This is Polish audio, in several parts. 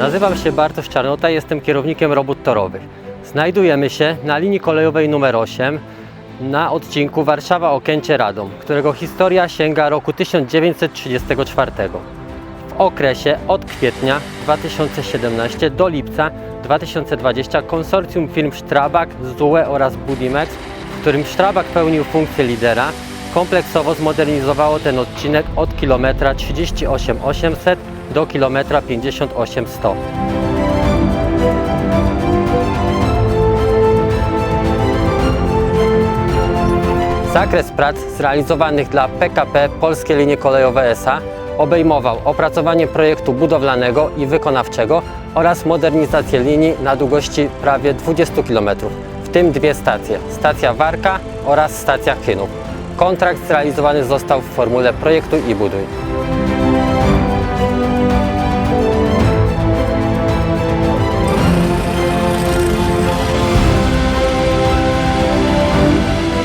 Nazywam się Bartosz Czarnota, jestem kierownikiem robót torowych. Znajdujemy się na linii kolejowej numer 8 na odcinku Warszawa-Okęcie-Radom, którego historia sięga roku 1934. W okresie od kwietnia 2017 do lipca 2020 konsorcjum firm Strabag, Zue oraz Budimex, w którym Strabag pełnił funkcję lidera, kompleksowo zmodernizowało ten odcinek od kilometra 38800 do kilometra 58100. Zakres prac zrealizowanych dla PKP Polskie Linie Kolejowe SA obejmował opracowanie projektu budowlanego i wykonawczego oraz modernizację linii na długości prawie 20 km, w tym dwie stacje, stacja Warka oraz stacja Chynów. Kontrakt zrealizowany został w formule projektu i buduj.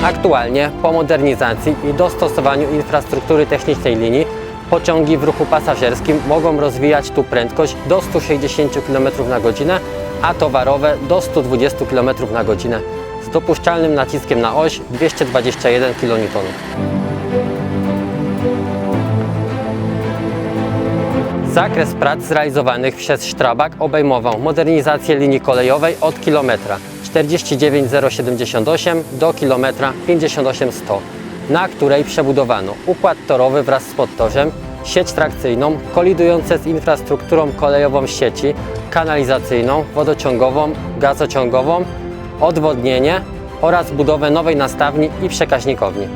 Aktualnie po modernizacji i dostosowaniu infrastruktury technicznej linii pociągi w ruchu pasażerskim mogą rozwijać tu prędkość do 160 km na godzinę, a towarowe do 120 km na godzinę z dopuszczalnym naciskiem na oś 221 kN. Zakres prac zrealizowanych przez Strabag obejmował modernizację linii kolejowej od kilometra 49078 do kilometra 58100, na której przebudowano układ torowy wraz z podtorzem, sieć trakcyjną, kolidujące z infrastrukturą kolejową sieci, kanalizacyjną, wodociągową, gazociągową, odwodnienie oraz budowę nowej nastawni i przekaźnikowni.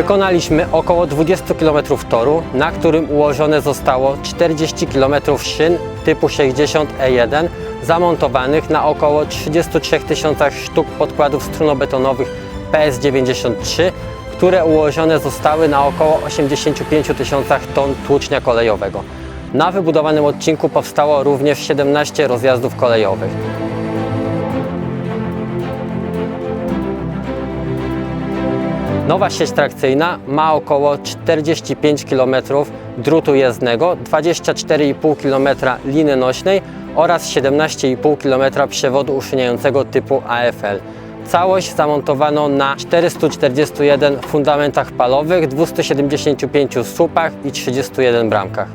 Wykonaliśmy około 20 km toru, na którym ułożone zostało 40 km szyn typu 60E1 zamontowanych na około 33 tysiącach sztuk podkładów strunobetonowych PS93, które ułożone zostały na około 85 tysiącach ton tłucznia kolejowego. Na wybudowanym odcinku powstało również 17 rozjazdów kolejowych. Nowa sieć trakcyjna ma około 45 km drutu jezdnego, 24,5 km liny nośnej oraz 17,5 km przewodu uszyniającego typu AFL. Całość zamontowano na 441 fundamentach palowych, 275 słupach i 31 bramkach.